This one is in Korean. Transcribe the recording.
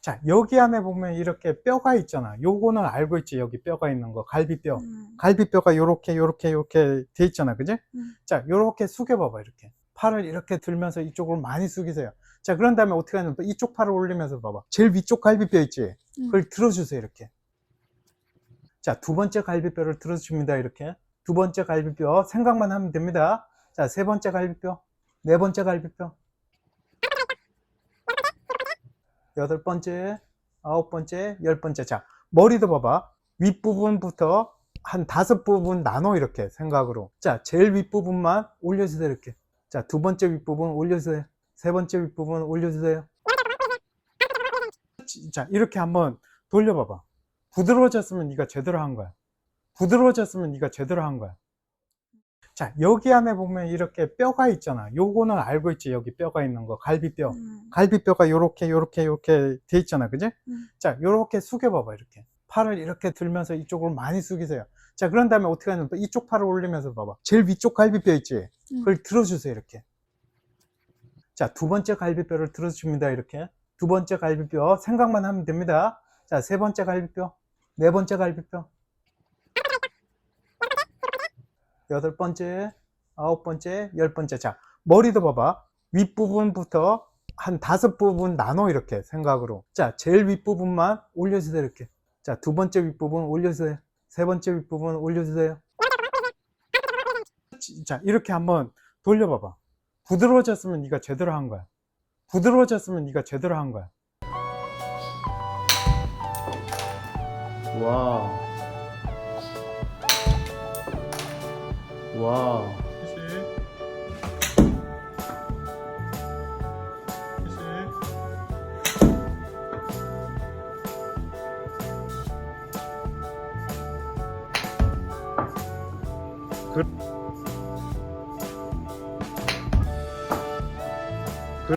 자, 여기 안에 보면 이렇게 뼈가 있잖아. 요거는 알고 있지. 여기 뼈가 있는 거. 갈비뼈. 음. 갈비뼈가 요렇게, 요렇게, 요렇게 돼 있잖아. 그지? 음. 자, 요렇게 숙여봐봐. 이렇게. 팔을 이렇게 들면서 이쪽으로 많이 숙이세요. 자, 그런 다음에 어떻게 하냐면 또 이쪽 팔을 올리면서 봐봐. 제일 위쪽 갈비뼈 있지? 음. 그걸 들어주세요. 이렇게. 자, 두 번째 갈비뼈를 들어줍니다. 이렇게. 두 번째 갈비뼈 생각만 하면 됩니다. 자, 세 번째 갈비뼈. 네 번째 갈비뼈. 여덟 번째, 아홉 번째, 열 번째. 자, 머리도 봐봐. 윗부분부터 한 다섯 부분 나눠 이렇게 생각으로. 자, 제일 윗부분만 올려주세요. 이렇게. 자, 두 번째 윗부분 올려주세요. 세 번째 윗부분 올려주세요. 자, 이렇게 한번 돌려봐봐. 부드러워졌으면 네가 제대로 한 거야. 부드러워졌으면 네가 제대로 한 거야. 자, 여기 안에 보면 이렇게 뼈가 있잖아. 요거는 알고 있지. 여기 뼈가 있는 거. 갈비뼈. 음. 갈비뼈가 요렇게 요렇게 요렇게 돼 있잖아. 그지? 음. 자, 요렇게 숙여봐봐. 이렇게. 팔을 이렇게 들면서 이쪽으로 많이 숙이세요. 자, 그런 다음에 어떻게 하냐면 또 이쪽 팔을 올리면서 봐봐. 제일 위쪽 갈비뼈 있지? 음. 그걸 들어주세요. 이렇게. 자, 두 번째 갈비뼈를 들어줍니다. 이렇게. 두 번째 갈비뼈 생각만 하면 됩니다. 자, 세 번째 갈비뼈. 네 번째 갈비뼈. 여덟 번째, 아홉 번째, 열 번째. 자, 머리도 봐봐. 윗부분부터 한 다섯 부분 나눠 이렇게 생각으로. 자, 제일 윗부분만 올려주세요. 이렇게. 자, 두 번째 윗부분 올려주세요. 세 번째 윗부분 올려주세요. 자, 이렇게 한번 돌려봐봐. 부드러워졌으면 네가 제대로 한 거야. 부드러워졌으면 네가 제대로 한 거야. 와. 와. 그